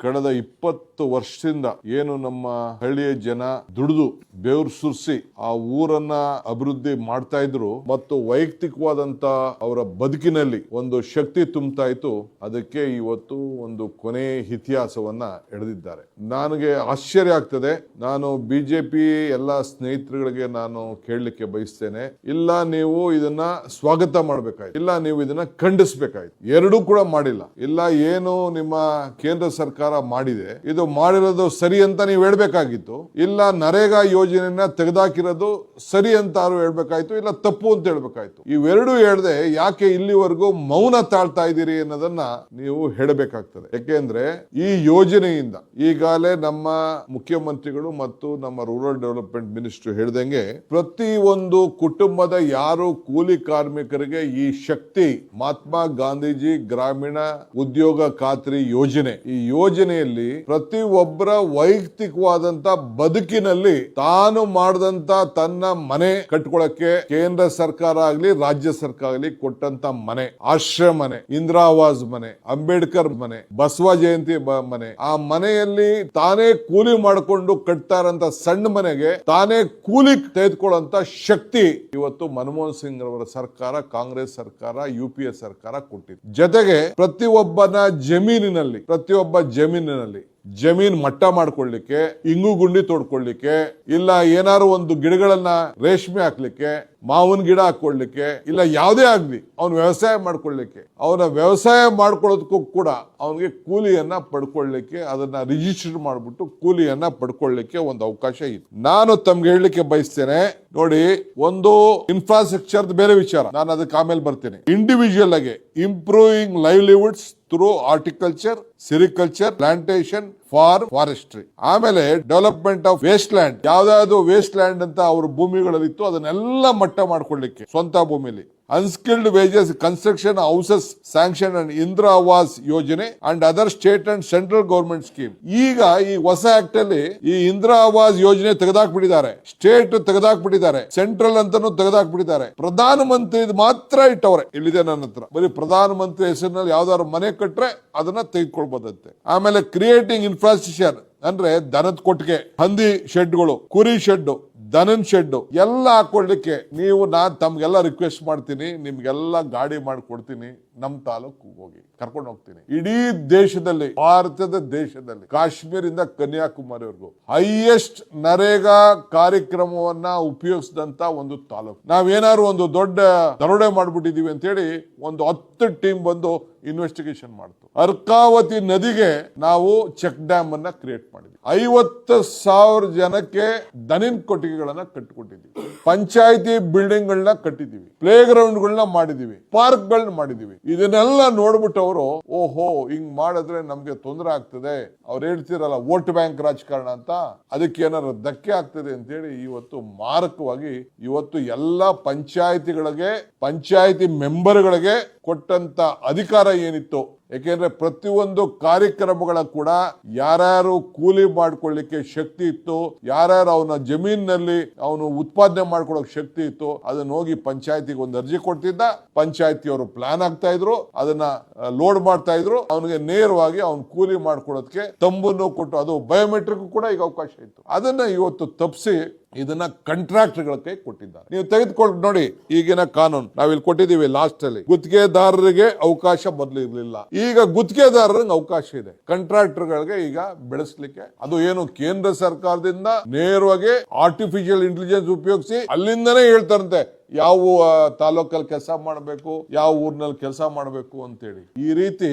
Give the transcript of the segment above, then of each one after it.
ಕಳೆದ ಇಪ್ಪತ್ತು ವರ್ಷದಿಂದ ಏನು ನಮ್ಮ ಹಳ್ಳಿಯ ಜನ ದುಡಿದು ಬೆವರು ಸುರಿಸಿ ಆ ಊರನ್ನ ಅಭಿವೃದ್ಧಿ ಮಾಡ್ತಾ ಇದ್ರು ಮತ್ತು ವೈಯಕ್ತಿಕವಾದಂತ ಅವರ ಬದುಕಿನಲ್ಲಿ ಒಂದು ಶಕ್ತಿ ತುಂಬ್ತಾ ಇತ್ತು, ಅದಕ್ಕೆ ಇವತ್ತು ಒಂದು ಕೊನೆ ಇತಿಹಾಸವನ್ನ ಎಳೆದಿದ್ದಾರೆ. ನನಗೆ ಆಶ್ಚರ್ಯ ಆಗ್ತದೆ. ನಾನು ಬಿಜೆಪಿ ಎಲ್ಲ ಸ್ನೇಹಿತರುಗಳಿಗೆ ನಾನು ಕೇಳಲಿಕ್ಕೆ ಬಯಸ್ತೇನೆ. ಇಲ್ಲ, ನೀವು ಇದನ್ನ ಸ್ವಾಗತ ಮಾಡ್ಬೇಕಾಯ್ತು. ಇಲ್ಲ, ನೀವು ಇದನ್ನ ಖಂಡಿಸ್ಬೇಕಾಯ್ತು. ಎರಡೂ ಕೂಡ ಮಾಡಿಲ್ಲ. ಇಲ್ಲ, ಏನು ನಿಮ್ಮ ಕೇಂದ್ರ ಸರ್ಕಾರ ಮಾಡಿದೆ, ಇದು ಮಾಡಿರೋದು ಸರಿ ಅಂತ ನೀವು ಹೇಳ್ಬೇಕಾಗಿತ್ತು. ಇಲ್ಲ ನರೇಗಾ ಯೋಜನೆಯನ್ನ ತೆಗೆದಾಕಿರೋದು ಸರಿ ಅಂತ ಯಾರು ಹೇಳ್ಬೇಕಾಯ್ತು, ಇಲ್ಲ ತಪ್ಪು ಅಂತ ಹೇಳ್ಬೇಕಾಯ್ತು. ಇವೆರಡು ಹೇಳದೆ ಯಾಕೆ ಇಲ್ಲಿವರೆಗೂ ಮೌನ ತಾಳ್ತಾ ಇದ್ದೀರಿ ಅನ್ನೋದನ್ನ ನೀವು ಹೇಳಬೇಕಾಗ್ತದೆ. ಯಾಕೆಂದ್ರೆ ಈ ಯೋಜನೆಯಿಂದ ಈಗಾಗಲೇ ನಮ್ಮ ಮುಖ್ಯಮಂತ್ರಿಗಳು ಮತ್ತು ನಮ್ಮ ರೂರಲ್ ಡೆವಲಪ್ಮೆಂಟ್ ಮಿನಿಸ್ಟರ್ ಹೇಳ್ದಂಗೆ ಪ್ರತಿ ಒಂದು ಕುಟುಂಬದ ಯಾರು ಕೂಲಿ ಕಾರ್ಮಿಕರಿಗೆ ಈ ಶಕ್ತಿ, ಮಹಾತ್ಮ ಗಾಂಧೀಜಿ ಗ್ರಾಮೀಣ ಉದ್ಯೋಗ ಖಾತ್ರಿ ಯೋಜನೆ, ಈ ಯೋಜನೆಯಲ್ಲಿ ಪ್ರತಿ ಒಬ್ಬರ ವೈಯಕ್ತಿಕವಾದಂತ ಬದುಕಿನಲ್ಲಿ ತಾನು ಮಾಡಿದಂತ ತನ್ನ ಮನೆ ಕಟ್ಕೊಳಕ್ಕೆ ಕೇಂದ್ರ ಸರ್ಕಾರ ಆಗ್ಲಿ, ರಾಜ್ಯ ಸರ್ಕಾರ ಆಗ್ಲಿ ಕೊಟ್ಟಂತ ಮನೆ ಆಶ್ರಯ ಮನೆ, ಇಂದಿರಾವಾಸ್ ಮನೆ, ಅಂಬೇಡ್ಕರ್ ಮನೆ, ಬಸವ ಜಯಂತಿ ಮನೆ. ಆ ಮನೆಯಲ್ಲಿ ತಾನೇ ಕೂಲಿ ಮಾಡಿಕೊಂಡು ಕಟ್ತಾ ಸಣ್ಣ ಮನೆಗೆ ತಾನೇ ಕೂಲಿ ತೆಗೆದುಕೊಳ್ಳುವಂತ ಶಕ್ತಿ ಇವತ್ತು ಮನಮೋಹನ್ ಸಿಂಗ್ ಅವರ ಸರ್ಕಾರ, ಕಾಂಗ್ರೆಸ್ ಸರ್ಕಾರ ಯುಪಿಎ ಸರ್ಕಾರ ಕೊಟ್ಟಿದೆ. ಜೊತೆಗೆ ಪ್ರತಿಯೊಬ್ಬನ ಜಮೀನಿನಲ್ಲಿ, ಪ್ರತಿಯೊಬ್ಬ ಜಮೀನಿನಲ್ಲಿ. ಜಮೀನ್ ಮಟ್ಟ ಮಾಡ್ಕೊಳ್ಳಿಕ್ಕೆ, ಇಂಗು ಗುಂಡಿ ತೋಡ್ಕೊಳ್ಳಿಕ್ಕೆ, ಇಲ್ಲ ಏನಾರು ಒಂದು ಗಿಡಗಳನ್ನ ರೇಷ್ಮೆ ಹಾಕ್ಲಿಕ್ಕೆ, ಮಾವಿನ ಗಿಡ ಹಾಕೊಳ್ಳಿಕ್ಕೆ ಇಲ್ಲ ಯಾವುದೇ ಆಗ್ಲಿ ಅವನು ವ್ಯವಸಾಯ ಮಾಡ್ಕೊಳ್ಳಿಕ್ಕೆ. ಅವನ ವ್ಯವಸಾಯ ಮಾಡ್ಕೊಳ್ಳೋದಕ್ಕೂ ಕೂಡ ಅವನಿಗೆ ಕೂಲಿಯನ್ನ ಪಡ್ಕೊಳ್ಳಿಕ್ಕೆ, ಅದನ್ನ ರಿಜಿಸ್ಟರ್ ಮಾಡಿಬಿಟ್ಟು ಕೂಲಿಯನ್ನ ಪಡ್ಕೊಳ್ಳಿಕ್ಕೆ ಒಂದು ಅವಕಾಶ ಇದೆ. ನಾನು ತಮ್ಗೆ ಹೇಳಲಿಕ್ಕೆ ಬಯಸ್ತೇನೆ, ನೋಡಿ, ಒಂದು ಇನ್ಫ್ರಾಸ್ಟ್ರಕ್ಚರ್ ಬೇರೆ ವಿಚಾರ. ನಾನು ಅದಕ್ಕೆ ಆಮೇಲೆ ಬರ್ತೀನಿ. ಇಂಡಿವಿಜುವಲ್ ಆಗಿ improving livelihoods through horticulture sericulture plantation for forestry. ಆಮೇಲೆ ಡೆವಲಪ್ಮೆಂಟ್ ಆಫ್ ವೇಸ್ಟ್ ಲ್ಯಾಂಡ್ ಯಾವ್ದಾದ್ರು ವೇಸ್ಟ್ ಲ್ಯಾಂಡ್ ಅಂತ ಅವ್ರ ಭೂಮಿಗಳಲ್ಲಿತ್ತು, ಅದನ್ನೆಲ್ಲ ಮಟ್ಟ ಮಾಡ್ಕೊಳ್ಳಿಕ್ಕೆ, ಸ್ವಂತ ಭೂಮಿಲಿ. Unskilled wages construction houses sanction and Indira Awas ಯೋಜನೆ and other state and central government scheme ಈಗ ಈ ಹೊಸ ಆಕ್ಟ್ ಅಲ್ಲಿ ಈ ಇಂದಿರಾ ಆವಾಸ್ ಯೋಜನೆ ತೆಗೆದಾಕ್ಬಿಟ್ಟಿದ್ದಾರೆ. ಸ್ಟೇಟ್ ತೆಗೆದಾಕ್ಬಿಟ್ಟಿದ್ದಾರೆ. ಸೆಂಟ್ರಲ್ ಅಂತಾನು ತೆಗೆದಾಕ್ಬಿಟ್ಟಿದ್ದಾರೆ. ಪ್ರಧಾನ ಮಂತ್ರಿ ಮಾತ್ರ ಇಟ್ಟವ್ರೆ. ಇಲ್ಲಿದೆ ನನ್ನ ಹತ್ರ. ಬರೀ ಪ್ರಧಾನ ಮಂತ್ರಿ ಹೆಸರಿನಲ್ಲಿ ಯಾವ್ದಾದ್ರು ಮನೆ ಕಟ್ರೆ ಅದನ್ನ ತೆಗೆದುಕೊಳ್ಬೋದಂತೆ. ಆಮೇಲೆ ಕ್ರಿಯೇಟಿಂಗ್ ಇನ್ಫ್ರಾಸ್ಟ್ರಕ್ಚರ್ ಅಂದ್ರೆ ದನದ ಕೊಟ್ಟಿಗೆ, ಹಂದಿ ಶೆಡ್ಗಳು ಕುರಿ ಶೆಡ್ ದನನ್ ಶೆಡ್ಡು ಎಲ್ಲ ಹಾಕೊಳ್ಳಿಕ್ಕೆ ನೀವು, ನಾನು ತಮ್ಗೆಲ್ಲ ರಿಕ್ವೆಸ್ಟ್ ಮಾಡ್ತೀನಿ, ನಿಮ್ಗೆಲ್ಲ ಗಾಡಿ ಮಾಡಿಕೊಡ್ತೀನಿ ನಮ್ಮ ತಾಲೂಕು ಹೋಗಿ. ಕರ್ಕೊಂಡು ಹೋಗ್ತೀನಿ. ಇಡೀ ದೇಶದಲ್ಲಿ, ಭಾರತದ ದೇಶದಲ್ಲಿ ಕಾಶ್ಮೀರಿಂದ ಕನ್ಯಾಕುಮಾರಿವರೆಗೂ ಹೈಯೆಸ್ಟ್ ನರೇಗಾ ಕಾರ್ಯಕ್ರಮವನ್ನ ಉಪಯೋಗಿಸಿದಂತ ಒಂದು ತಾಲೂಕು. ನಾವೇನಾದ್ರು ಒಂದು ದೊಡ್ಡ ದರೋಡೆ ಮಾಡ್ಬಿಟ್ಟಿದೀವಿ ಅಂತ ಹೇಳಿ ಒಂದು ಹತ್ತು ಟೀಮ್ ಬಂದು ಇನ್ವೆಸ್ಟಿಗೇಷನ್ ಮಾಡ್ತು. ಅರ್ಕಾವತಿ ನದಿಗೆ ನಾವು ಚೆಕ್ ಡ್ಯಾಮ್ ಅನ್ನ ಕ್ರಿಯೇಟ್ ಮಾಡಿದ್ವಿ. ಐವತ್ತು ಸಾವಿರ ಜನಕ್ಕೆ ದನಿನ್ ಕೊಟ್ಟಿಗೆಗಳನ್ನ ಕಟ್ಟಿಕೊಟ್ಟಿದ್ವಿ. ಪಂಚಾಯತಿ ಬಿಲ್ಡಿಂಗ್ ಗಳನ್ನ ಕಟ್ಟಿದೀವಿ ಪ್ಲೇ ಗ್ರೌಂಡ್ ಗಳನ್ನ ಮಾಡಿದೀವಿ ಪಾರ್ಕ್ ಗಳನ್ನ ಮಾಡಿದೀವಿ ಇದನ್ನೆಲ್ಲ ನೋಡ್ಬಿಟ್ಟು ಅವರು, ಓಹೋ, ಹಿಂಗ್ ಮಾಡಿದ್ರೆ ನಮ್ಗೆ ತೊಂದರೆ ಆಗ್ತದೆ. ಅವ್ರು ಹೇಳ್ತಿರಲ್ಲ, ವೋಟ್ ಬ್ಯಾಂಕ್ ರಾಜಕಾರಣ ಅಂತ. ಅದಕ್ಕೆ ಏನಾದ್ರು ಧಕ್ಕೆ ಆಗ್ತದೆ ಅಂತೇಳಿ ಇವತ್ತು ಮಾರಕವಾಗಿ ಇವತ್ತು ಎಲ್ಲ ಪಂಚಾಯತಿಗಳಿಗೆ, ಪಂಚಾಯತಿ ಮೆಂಬರ್ಗಳಿಗೆ ಕೊಟ್ಟಂತ ಅಧಿಕಾರ ಏನಿತ್ತು ಯಾಕೆಂದ್ರೆ ಪ್ರತಿಯೊಂದು ಕಾರ್ಯಕ್ರಮಗಳ ಕೂಡ ಯಾರ್ಯಾರು ಕೂಲಿ ಮಾಡ್ಕೊಳ್ಳಿಕ್ಕೆ ಶಕ್ತಿ ಇತ್ತು, ಯಾರ್ಯಾರು ಅವನ ಜಮೀನಿನಲ್ಲಿ ಅವನು ಉತ್ಪಾದನೆ ಮಾಡ್ಕೊಳ್ಳೋಕೆ ಶಕ್ತಿ ಇತ್ತು, ಅದನ್ನ ಹೋಗಿ ಪಂಚಾಯತಿಗೆ ಒಂದು ಅರ್ಜಿ ಕೊಡ್ತಿದ್ದ, ಪಂಚಾಯತಿಯವರು ಪ್ಲಾನ್ ಆಗ್ತಾ ಇದ್ರು, ಅದನ್ನ ಲೋಡ್ ಮಾಡ್ತಾ ಇದ್ರು, ಅವನಿಗೆ ನೇರವಾಗಿ ಅವನು ಕೂಲಿ ಮಾಡ್ಕೊಳ್ಳೋದಕ್ಕೆ ತಂಬನ್ನು ಕೊಟ್ಟು, ಅದು ಬಯೋಮೆಟ್ರಿಕ್ ಕೂಡ ಈಗ ಅವಕಾಶ ಇತ್ತು. ಅದನ್ನ ಇವತ್ತು ತಪ್ಪಿಸಿ ಇದನ್ನ ಕಾಂಟ್ರಾಕ್ಟ್ಗಳ ಕೈ ಕೊಟ್ಟಿದ್ದಾರೆ. ನೀವು ತೆಗೆದುಕೊಂಡು ನೋಡಿ, ಈಗಿನ ಕಾನೂನು, ನಾವಿಲ್ಲಿ ಕೊಟ್ಟಿದ್ದೀವಿ ಲಾಸ್ಟ್ ಅಲ್ಲಿ, ಗುತ್ತಿಗೆದಾರರಿಗೆ ಅವಕಾಶ ಮೊದಲು ಇರಲಿಲ್ಲ. ಈಗ ಗುತ್ತಿಗೆದಾರರಿಗೆ ಅವಕಾಶ ಇದೆ. ಕಾಂಟ್ರಾಕ್ಟರ್ಗಳಿಗೆ ಈಗ ಬೆಳೆಸಲಿಕ್ಕೆ, ಅದು ಏನು ಕೇಂದ್ರ ಸರ್ಕಾರದಿಂದ ನೇರವಾಗಿ ಆರ್ಟಿಫಿಷಿಯಲ್ ಇಂಟೆಲಿಜೆನ್ಸ್ ಉಪಯೋಗಿಸಿ ಅಲ್ಲಿಂದನೇ ಹೇಳ್ತಾರಂತೆ ಯಾವ ತಾಲೂಕಲ್ಲಿ ಕೆಲಸ ಮಾಡಬೇಕು, ಯಾವ ಊರಿನಲ್ಲಿ ಕೆಲಸ ಮಾಡಬೇಕು ಅಂತೇಳಿ. ಈ ರೀತಿ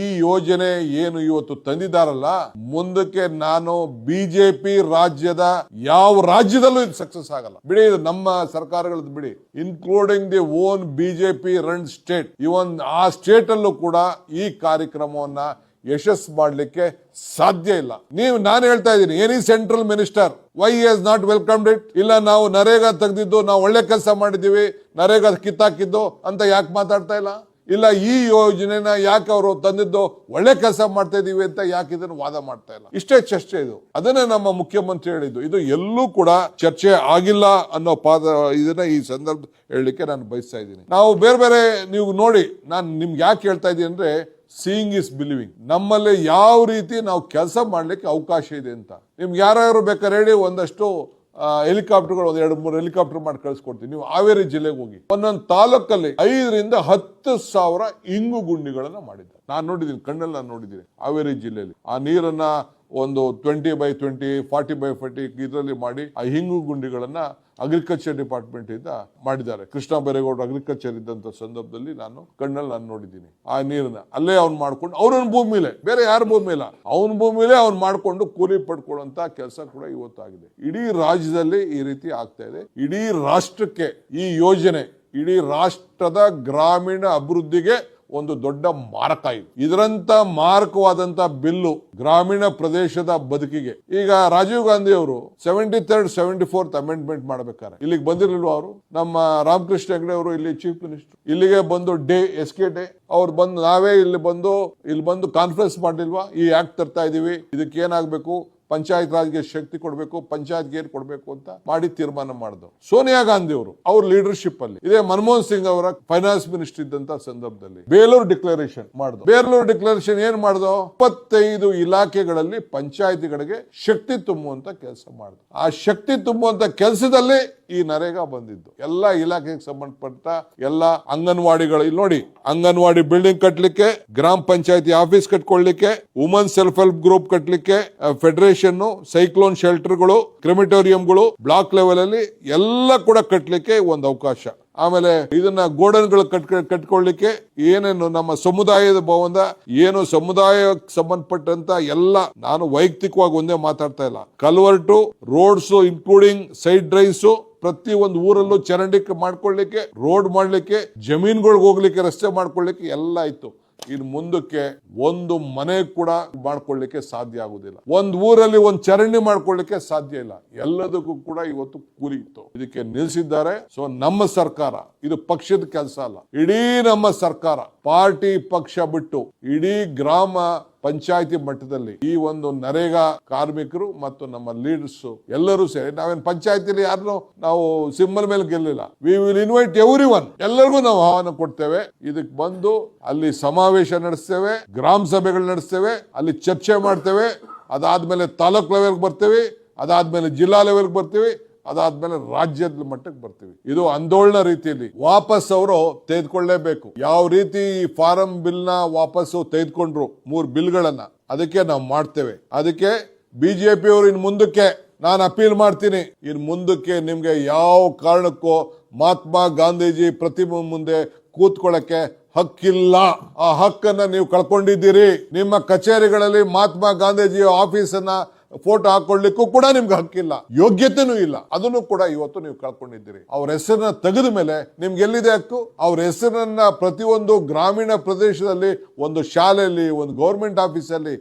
ಈ ಯೋಜನೆ ಏನು ಇವತ್ತು ತಂದಿದ್ದಾರಲ್ಲ, ಮುಂದಕ್ಕೆ ನಾನು ಬಿಜೆಪಿ ರಾಜ್ಯದ ಯಾವ ರಾಜ್ಯದಲ್ಲೂ ಇದು ಸಕ್ಸಸ್ ಆಗಲ್ಲ. ಬಿಡಿ, ಇದು ನಮ್ಮ ಸರ್ಕಾರಗಳದ್ದು ಬಿಡಿ. Including the own BJP run state even ಆ ಸ್ಟೇಟ್ ಅಲ್ಲೂ ಕೂಡ ಈ ಕಾರ್ಯಕ್ರಮವನ್ನ ಯಶಸ್ ಮಾಡಲಿಕ್ಕೆ ಸಾಧ್ಯ ಇಲ್ಲ. ನೀವು, ನಾನು ಹೇಳ್ತಾ ಇದ್ದೀನಿ any central minister why is not welcomed it ಇಲ್ಲ, ನಾವು ನರೇಗಾ ತೆಗೆದಿದ್ದು, ನಾವು ಒಳ್ಳೆ ಕೆಲಸ ಮಾಡಿದ್ದೀವಿ, ನರೇಗಾ ಕಿತ್ತಾಕಿದ್ದು ಅಂತ ಯಾಕೆ ಮಾತಾಡ್ತಾ ಇಲ್ಲ? ಇಲ್ಲ, ಈ ಯೋಜನೆನ ಯಾಕೆ ಅವರು ತಂದಿದ್ದು, ಒಳ್ಳೆ ಕೆಲಸ ಮಾಡ್ತಾ ಇದೀವಿ ಅಂತ ಯಾಕೆ ಇದನ್ನು ವಾದ ಮಾಡ್ತಾ ಇಲ್ಲ? ಇಷ್ಟೇ ಚರ್ಚೆ ಇದು. ಅದನ್ನೇ ನಮ್ಮ ಮುಖ್ಯಮಂತ್ರಿ ಹೇಳಿದ್ದು. ಇದು ಎಲ್ಲೂ ಕೂಡ ಚರ್ಚೆ ಆಗಿಲ್ಲ ಅನ್ನೋ ಪಾದ, ಇದನ್ನ ಈ ಸಂದರ್ಭ ಹೇಳಲಿಕ್ಕೆ ನಾನು ಬಯಸ್ತಾ ಇದ್ದೀನಿ. ನಾವು ಬೇರೆ ಬೇರೆ, ನೀವು ನೋಡಿ, ನಾನು ನಿಮ್ಗೆ ಯಾಕೆ ಹೇಳ್ತಾ ಇದ್ದೀನಿ ಅಂದ್ರೆ ಸೀಯಿಂಗ್ ಇಸ್ ಬಿಲೀವಿಂಗ್ ನಮ್ಮಲ್ಲಿ ಯಾವ ರೀತಿ ನಾವು ಕೆಲಸ ಮಾಡಲಿಕ್ಕೆ ಅವಕಾಶ ಇದೆ ಅಂತ. ನಿಮ್ಗೆ ಯಾರ್ಯಾರು ಬೇಕಾದ್ರೆ ಹೇಳಿ, ಒಂದಷ್ಟು ಹೆಲಿಕಾಪ್ಟರ್ಗಳು ಒಂದ್ ಎರಡು, ಮೂರು ಹೆಲಿಕಾಪ್ಟರ್ ಮಾಡಿ ಕಳಿಸ್ಕೊಡ್ತೀವಿ ನೀವು ಹಾವೇರಿ ಜಿಲ್ಲೆಗೆ ಹೋಗಿ. ಒಂದೊಂದು ತಾಲೂಕಲ್ಲಿ ಐದರಿಂದ ಹತ್ತು ಸಾವಿರ ಇಂಗು ಗುಂಡಿಗಳನ್ನ ಮಾಡಿದ್ದಾರೆ. ನಾನು ನೋಡಿದ್ದೀನಿ, ಕಣ್ಣಲ್ಲಿ ನಾನು ನೋಡಿದ್ದೀನಿ ಹಾವೇರಿ ಜಿಲ್ಲೆಯಲ್ಲಿ. ಆ ನೀರನ್ನ ಒಂದು twenty by twenty forty by forty ಇದರಲ್ಲಿ ಮಾಡಿ ಆ ಹಿಂಗು ಗುಂಡಿಗಳನ್ನು ಅಗ್ರಿಕಲ್ಚರ್ ಡಿಪಾರ್ಟ್ಮೆಂಟ್ ಇಂದ ಮಾಡಿದ್ದಾರೆ. ಕೃಷ್ಣ ಬೈರೇಗೌಡರು ಅಗ್ರಿಕಲ್ಚರ್ ಇದ್ದಂತ ಸಂದರ್ಭದಲ್ಲಿ ನಾನು ಕಣ್ಣಲ್ಲಿ ನಾನು ನೋಡಿದ್ದೀನಿ. ಆ ನೀರನ್ನ ಅಲ್ಲೇ ಅವ್ನು ಮಾಡ್ಕೊಂಡು ಅವ್ರನ್ನ ಭೂಮಿಲೆ ಬೇರೆ ಯಾರ ಭೂಮಿ ಇಲ್ಲ. ಅವನ ಭೂಮಿಲೇ ಅವ್ನು ಮಾಡ್ಕೊಂಡು ಕೂಲಿ ಪಡ್ಕೊಳ್ಳುವಂತ ಕೆಲಸ ಕೂಡ ಇವತ್ತಾಗಿದೆ. ಇಡೀ ರಾಜ್ಯದಲ್ಲಿ ಈ ರೀತಿ ಆಗ್ತಾ ಇದೆ. ಇಡೀ ರಾಷ್ಟ್ರಕ್ಕೆ ಈ ಯೋಜನೆ, ಇಡೀ ರಾಷ್ಟ್ರದ ಗ್ರಾಮೀಣ ಅಭಿವೃದ್ಧಿಗೆ ಒಂದು ದೊಡ್ಡ ಮಾರಕ ಇದು. ಇದರಂತ ಮಾರಕವಾದಂತ ಬಿಲ್ಲು ಗ್ರಾಮೀಣ ಪ್ರದೇಶದ ಬದುಕಿಗೆ. ಈಗ ರಾಜೀವ್ ಗಾಂಧಿ ಅವರು seventy third seventy fourth amendment ಮಾಡ್ಬೇಕಾರೆ. ಇಲ್ಲಿಗೆ ಬಂದಿರಲಿಲ್ವ ಅವರು? ನಮ್ಮ ರಾಮಕೃಷ್ಣ ಹೆಗಡೆ ಅವರು ಇಲ್ಲಿ ಚೀಫ್ ಮಿನಿಸ್ಟರ್ ಇಲ್ಲಿಗೆ ಬಂದು ಡೇ ಎಸ್ ಕೆ ಡೇ. ಅವ್ರು ಬಂದು ನಾವೇ ಇಲ್ಲಿ ಬಂದು ಇಲ್ಲಿ ಬಂದು ಕಾನ್ಫರೆನ್ಸ್ ಮಾಡಿಲ್ವಾ ಈ ಆಕ್ಟ್ ತರ್ತಾ ಇದೀವಿ. ಇದಕ್ಕೆ ಏನಾಗಬೇಕು? ಪಂಚಾಯತ್ ರಾಜ್ಗೆ ಶಕ್ತಿ ಕೊಡಬೇಕು ಪಂಚಾಯತ್ಗೆ ಗೇರ್ ಕೊಡಬೇಕು ಅಂತ ಮಾಡಿ ತೀರ್ಮಾನ ಮಾಡಿದ್ರು ಸೋನಿಯಾ ಗಾಂಧಿ ಅವರು ಅವ್ರ ಲೀಡರ್ಶಿಪ್ ಅಲ್ಲಿ. ಇದೇ ಮನಮೋಹನ್ ಸಿಂಗ್ ಅವರ ಫೈನಾನ್ಸ್ ಮಿನಿಸ್ಟರ್ ಇದ್ದಂತ ಸಂದರ್ಭದಲ್ಲಿ ಬೇಲೂರು ಡಿಕ್ಲರೇಷನ್ ಮಾಡಿದ್ರು ಬೇಲೂರು ಡಿಕ್ಲರೇಷನ್ ಏನ್ ಮಾಡ್ದು? ಇಪ್ಪತ್ತೈದು ಇಲಾಖೆಗಳಲ್ಲಿ ಪಂಚಾಯತಿಗಳಿಗೆ ಶಕ್ತಿ ತುಂಬುವಂತ ಕೆಲಸ ಮಾಡಿದ್ರು ಆ ಶಕ್ತಿ ತುಂಬುವಂತ ಕೆಲಸದಲ್ಲಿ ಈ ನರೇಗಾ ಬಂದಿದ್ದು. ಎಲ್ಲ ಇಲಾಖೆಗೆ ಸಂಬಂಧಪಟ್ಟ ಎಲ್ಲ ಅಂಗನವಾಡಿಗಳು, ಇಲ್ಲಿ ನೋಡಿ, ಅಂಗನವಾಡಿ ಬಿಲ್ಡಿಂಗ್ ಕಟ್ಟಲಿಕ್ಕೆ ಗ್ರಾಮ ಪಂಚಾಯತಿ ಆಫೀಸ್ ಕಟ್ಕೊಳ್ಳಿಕ್ಕೆ ವುಮನ್ ಸೆಲ್ಫ್ ಹೆಲ್ಪ್ ಗ್ರೂಪ್ ಕಟ್ಟಲಿಕ್ಕೆ ಫೆಡರೇಷನ್ ಸೈಕ್ಲೋನ್ ಶೆಲ್ಟರ್ಗಳು ಕ್ರೆಮಿಟೋರಿಯಂಗಳು ಬ್ಲಾಕ್ ಲೆವೆಲ್ ಅಲ್ಲಿ ಎಲ್ಲ ಕೂಡ ಕಟ್ಟಲಿಕ್ಕೆ ಒಂದು ಅವಕಾಶ. ಆಮೇಲೆ ಇದನ್ನ ಗೋಡನ್ಗಳು ಕಟ್ ಕಟ್ಕೊಳ್ಳಿಕ್ಕೆ ಏನೇನು ನಮ್ಮ ಸಮುದಾಯದ ಭವನ ಏನು ಸಮುದಾಯಕ್ಕೆ ಸಂಬಂಧಪಟ್ಟಂತ ಎಲ್ಲ ನಾನು ವೈಯಕ್ತಿಕವಾಗಿ ಒಂದೇ ಮಾತಾಡ್ತಾ ಇಲ್ಲ. Culvert, roads including side drives ಪ್ರತಿ ಒಂದು ಊರಲ್ಲೂ ಚರಂಡಿ ಮಾಡ್ಕೊಳ್ಳಿಕ್ಕೆ ರೋಡ್ ಮಾಡ್ಲಿಕ್ಕೆ, ಜಮೀನ್ಗಳಿಗೆ ಹೋಗ್ಲಿಕ್ಕೆ, ರಸ್ತೆ ಮಾಡ್ಕೊಳ್ಳಿಕ್ಕೆ ಎಲ್ಲ ಇತ್ತು. ಇನ್ನು ಮುಂದಕ್ಕೆ ಒಂದು ಮನೆ ಕೂಡ ಮಾಡ್ಕೊಳ್ಳಿಕ್ಕೆ ಸಾಧ್ಯ ಆಗುದಿಲ್ಲ. ಒಂದು ಊರಲ್ಲಿ ಒಂದು ಚರಂಡಿ ಮಾಡ್ಕೊಳ್ಳಿಕ್ಕೆ ಸಾಧ್ಯ ಇಲ್ಲ. ಎಲ್ಲದಕ್ಕೂ ಕೂಡ ಇವತ್ತು ಕೂಲಿ ಇತ್ತು. ಇದಕ್ಕೆ ನಿಲ್ಲಿಸಿದ್ದಾರೆ ಸೊ ನಮ್ಮ ಸರ್ಕಾರ, ಇದು ಪಕ್ಷದ ಕೆಲಸ ಅಲ್ಲ. ಇಡೀ ನಮ್ಮ ಸರ್ಕಾರ, ಪಾರ್ಟಿ ಪಕ್ಷ ಬಿಟ್ಟು ಇಡೀ ಗ್ರಾಮ ಪಂಚಾಯತಿ ಮಟ್ಟದಲ್ಲಿ ಈ ಒಂದು ನರೇಗಾ ಕಾರ್ಮಿಕರು ಮತ್ತು ನಮ್ಮ ಲೀಡರ್ಸ್ ಎಲ್ಲರೂ ಸೇರಿ, ನಾವೇನ್ ಪಂಚಾಯತಿಲಿ ಯಾರನ್ನು ನಾವು ಸಿಂಬಲ್ ಮೇಲೆ ಗೆಲ್ಲಿಲ್ಲ. We will invite everyone ಎಲ್ಲರಿಗೂ ನಾವು ಆಹ್ವಾನ ಕೊಡ್ತೇವೆ. ಇದಕ್ಕೆ ಬಂದು ಅಲ್ಲಿ ಸಮಾವೇಶ ನಡೆಸ್ತೇವೆ, ಗ್ರಾಮ ಸಭೆಗಳು ನಡೆಸ್ತೇವೆ, ಅಲ್ಲಿ ಚರ್ಚೆ ಮಾಡ್ತೇವೆ. ಅದಾದ್ಮೇಲೆ ತಾಲೂಕ್ ಲೆವೆಲ್ಗೆ ಬರ್ತೇವೆ, ಅದಾದ್ಮೇಲೆ ಜಿಲ್ಲಾ ಲೆವೆಲ್ಗೆ ಬರ್ತೀವಿ. ಅದಾದ್ಮೇಲೆ ರಾಜ್ಯದ ಮಟ್ಟಕ್ಕೆ ಬರ್ತೀವಿ. ಇದು ಆಂದೋಲನ ರೀತಿಯಲ್ಲಿ. ವಾಪಸ್ ಅವರು ತೆಗೆದುಕೊಳ್ಳೇಬೇಕು. ಯಾವ ರೀತಿ ಈ ಫಾರಂ ಬಿಲ್ನ ವಾಪಸ್ಸು ತೆಗೆದುಕೊಂಡ್ರು ಮೂರು ಬಿಲ್ಗಳನ್ನ, ಅದಕ್ಕೆ ನಾವು ಮಾಡ್ತೇವೆ. ಅದಕ್ಕೆ ಬಿಜೆಪಿ ಅವರು ಇನ್ ಮುಂದಕ್ಕೆ ನಾನು ಅಪೀಲ್ ಮಾಡ್ತೀನಿ. ಇನ್ ಮುಂದಕ್ಕೆ ನಿಮ್ಗೆ ಯಾವ ಕಾರಣಕ್ಕೂ ಮಹಾತ್ಮ ಗಾಂಧೀಜಿ ಪ್ರತಿಮೆ ಮುಂದೆ ಕೂತ್ಕೊಳ್ಳಕ್ಕೆ ಹಕ್ಕಿಲ್ಲ. ಆ ಹಕ್ಕನ್ನ ನೀವು ಕಳ್ಕೊಂಡಿದ್ದೀರಿ. ನಿಮ್ಮ ಕಚೇರಿಗಳಲ್ಲಿ ಮಹಾತ್ಮ ಗಾಂಧೀಜಿ ಆಫೀಸನ್ನ ಫೋಟೋ ಹಾಕೊಳ್ಳಿಕ್ಕೂ ಕೂಡ ನಿಮ್ಗೆ ಹಕ್ಕಿಲ್ಲ, ಯೋಗ್ಯತೆನೂ ಇಲ್ಲ. ಅದನ್ನು ಕೂಡ ಇವತ್ತು ನೀವು ಕಳ್ಕೊಂಡಿದ್ದೀರಿ. ಅವ್ರ ಹೆಸರನ್ನ ತೆಗೆದ ಮೇಲೆ ನಿಮ್ಗೆ ಎಲ್ಲಿದೆ ಹಕ್ಕು? ಅವ್ರ ಹೆಸರನ್ನ ಪ್ರತಿಯೊಂದು ಗ್ರಾಮೀಣ ಪ್ರದೇಶದಲ್ಲಿ, ಒಂದು ಶಾಲೆಯಲ್ಲಿ, ಒಂದು ಗೌರ್ಮೆಂಟ್ ಆಫೀಸಲ್ಲಿ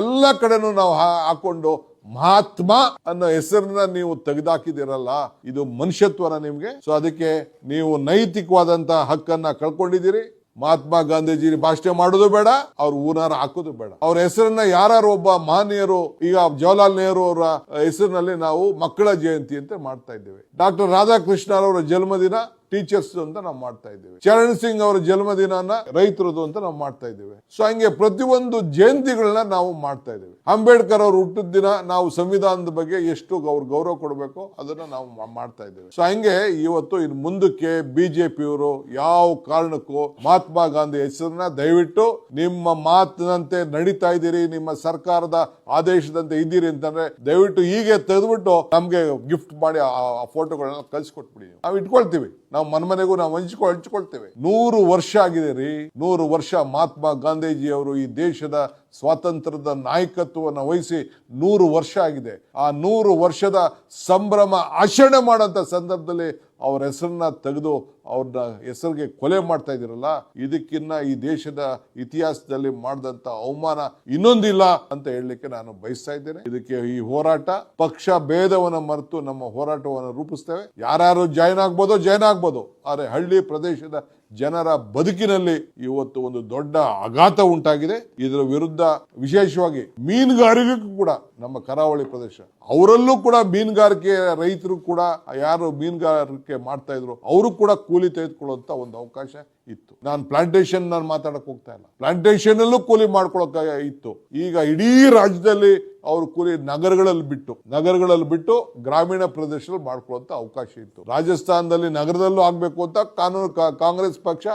ಎಲ್ಲ ಕಡೆನೂ ನಾವು ಹಾಕೊಂಡು ಮಹಾತ್ಮ ಅನ್ನೋ ಹೆಸರನ್ನ ನೀವು ತೆಗೆದಾಕಿದಿರಲ್ಲ ಇದು ಮನುಷ್ಯತ್ವನ ನಿಮ್ಗೆ. ಸೊ ಅದಕ್ಕೆ ನೀವು ನೈತಿಕವಾದಂತಹ ಹಕ್ಕನ್ನ ಕಳ್ಕೊಂಡಿದ್ದೀರಿ. ಮಹಾತ್ಮ ಗಾಂಧೀಜಿ ಭಾಷಣ ಮಾಡೋದು ಬೇಡ, ಅವ್ರ ಊನಾರ ಹಾಕೋದು ಬೇಡ. ಅವ್ರ ಹೆಸರನ್ನ ಯಾರು ಒಬ್ಬ ಮಹನೀಯರು, ಈಗ ಜವಾಹರ್ಲಾಲ್ ನೆಹರು ಅವರ ಹೆಸರಿನಲ್ಲಿ ನಾವು ಮಕ್ಕಳ ಜಯಂತಿ ಅಂತ ಮಾಡ್ತಾ ಇದ್ದೇವೆ. ಡಾಕ್ಟರ್ ರಾಧಾಕೃಷ್ಣ ಅವರ ಜನ್ಮದಿನ ಟೀಚರ್ಸ್ ಅಂತ ನಾವು ಮಾಡ್ತಾ ಇದ್ದೇವೆ. ಚರಣ್ ಸಿಂಗ್ ಅವರ ಜನ್ಮದಿನನ ರೈತರದು ಅಂತ ನಾವು ಮಾಡ್ತಾ ಇದ್ದೇವೆ. ಸೊ ಹಂಗೆ ಪ್ರತಿಯೊಂದು ಜಯಂತಿಗಳನ್ನ ನಾವು ಮಾಡ್ತಾ ಇದ್ದೇವೆ. ಅಂಬೇಡ್ಕರ್ ಅವರು ಹುಟ್ಟಿದ ದಿನ ನಾವು ಸಂವಿಧಾನದ ಬಗ್ಗೆ ಎಷ್ಟು ಅವ್ರ ಗೌರವ ಕೊಡಬೇಕು ಅದನ್ನ ನಾವು ಮಾಡ್ತಾ ಇದ್ದೇವೆ. ಸೊ ಹಂಗೆ ಇವತ್ತು ಇನ್ನು ಮುಂದಕ್ಕೆ ಬಿಜೆಪಿಯವರು ಯಾವ ಕಾರಣಕ್ಕೂ ಮಹಾತ್ಮ ಗಾಂಧಿ ಹೆಸರನ್ನ ದಯವಿಟ್ಟು ನಿಮ್ಮ ಮಾತಿನಂತೆ ನಡೀತಾ ಇದ್ದೀರಿ, ನಿಮ್ಮ ಸರ್ಕಾರದ ಆದೇಶದಂತೆ ಇದ್ದೀರಿ ಅಂತಂದ್ರೆ ದಯವಿಟ್ಟು ಹೀಗೆ ತೆಗೆದ್ಬಿಟ್ಟು ನಮ್ಗೆ ಗಿಫ್ಟ್ ಮಾಡಿ ಆ ಫೋಟೋಗಳನ್ನ ಕಳ್ಸಿಕೊಟ್ಬಿಡಿ. ನಾವು ಇಟ್ಕೊಳ್ತೀವಿ. ಮನ್ಮನೆಗೂ ನಾವು ಹಂಚಿಕೊ, ಹಂಚಿಕೊಳ್ತೇವೆ. ನೂರು ವರ್ಷ ಆಗಿದೆ ರೀ. ನೂರು ವರ್ಷ ಮಹಾತ್ಮ ಗಾಂಧೀಜಿ ಅವರು ಈ ದೇಶದ ಸ್ವಾತಂತ್ರ್ಯದ ನಾಯಕತ್ವವನ್ನು ವಹಿಸಿ ನೂರು ವರ್ಷ ಆಗಿದೆ. ಆ ನೂರು ವರ್ಷದ ಸಂಭ್ರಮ ಆಚರಣೆ ಮಾಡೋಂಥ ಸಂದರ್ಭದಲ್ಲಿ ಅವ್ರ ಹೆಸರನ್ನ ತೆಗೆದು ಅವ್ರನ್ನ ಹೆಸರಿಗೆ ಕೊಲೆ ಮಾಡ್ತಾ ಇದ್ದೀರಲ್ಲ, ಇದಕ್ಕಿನ್ನ ಈ ದೇಶದ ಇತಿಹಾಸದಲ್ಲಿ ಮಾಡಿದಂತ ಅವಮಾನ ಇನ್ನೊಂದಿಲ್ಲ ಅಂತ ಹೇಳಲಿಕ್ಕೆ ನಾನು ಬಯಸ್ತಾ ಇದ್ದೇನೆ. ಇದಕ್ಕೆ ಈ ಹೋರಾಟ, ಪಕ್ಷ ಭೇದವನ್ನು ಮರೆತು ನಮ್ಮ ಹೋರಾಟವನ್ನು ರೂಪಿಸ್ತೇವೆ. ಯಾರ್ಯಾರು ಜಾಯ್ನ್ ಆಗ್ಬೋದು ಜಾಯ್ನ್ ಆಗ್ಬೋದು. ಆದರೆ ಹಳ್ಳಿ ಪ್ರದೇಶದ ಜನರ ಬದುಕಿನಲ್ಲಿ ಇವತ್ತು ಒಂದು ದೊಡ್ಡ ಆಘಾತ ಉಂಟಾಗಿದೆ. ಇದರ ವಿರುದ್ಧ ವಿಶೇಷವಾಗಿ ಮೀನುಗಾರಿಕೆಗೂ ಕೂಡ ನಮ್ಮ ಕರಾವಳಿ ಪ್ರದೇಶ, ಅವರಲ್ಲೂ ಕೂಡ ಮೀನುಗಾರಿಕೆ ರೈತರು ಕೂಡ ಯಾರು ಮೀನುಗಾರಿಕೆ ಮಾಡ್ತಾ ಇದ್ರು, ಅವರು ಕೂಡ ಕೂಲಿ ತೆಗೆದುಕೊಳ್ಳುವಂತ ಒಂದು ಅವಕಾಶ ಇತ್ತು. ನಾನು ಪ್ಲಾಂಟೇಶನ್ ನಾನು ಮಾತಾಡಕ್ ಹೋಗ್ತಾ ಇಲ್ಲ. ಪ್ಲಾಂಟೇಶನ್ ಅಲ್ಲೂ ಕೂಲಿ ಮಾಡ್ಕೊಳಕ ಇತ್ತು. ಈಗ ಇಡೀ ರಾಜ್ಯದಲ್ಲಿ ಅವರು ಕೂಲಿ ನಗರಗಳಲ್ಲಿ ಬಿಟ್ಟು ನಗರಗಳಲ್ಲಿ ಬಿಟ್ಟು ಗ್ರಾಮೀಣ ಪ್ರದೇಶದಲ್ಲಿ ಮಾಡ್ಕೊಳ್ಳುವಂತ ಅವಕಾಶ ಇತ್ತು. ರಾಜಸ್ಥಾನದಲ್ಲಿ ನಗರದಲ್ಲೂ ಆಗ್ಬೇಕು ಅಂತ ಕಾನೂನು ಕಾಂಗ್ರೆಸ್ ಪಕ್ಷ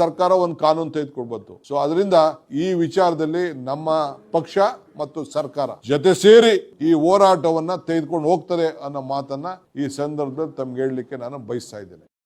ಸರ್ಕಾರ ಒಂದು ಕಾನೂನು ತೆಗೆದುಕೊಂಡು ಸೊ ಅದರಿಂದ ಈ ವಿಚಾರದಲ್ಲಿ ನಮ್ಮ ಪಕ್ಷ ಮತ್ತು ಸರ್ಕಾರ ಜೊತೆ ಸೇರಿ ಈ ಹೋರಾಟವನ್ನ ತೆಗೆದುಕೊಂಡು ಹೋಗ್ತದೆ ಅನ್ನೋ ಮಾತನ್ನ ಈ ಸಂದರ್ಭದಲ್ಲಿ ತಮ್ಗೆ ಹೇಳಲಿಕ್ಕೆ ನಾನು ಬಯಸ್ತಾ ಇದ್ದೇನೆ.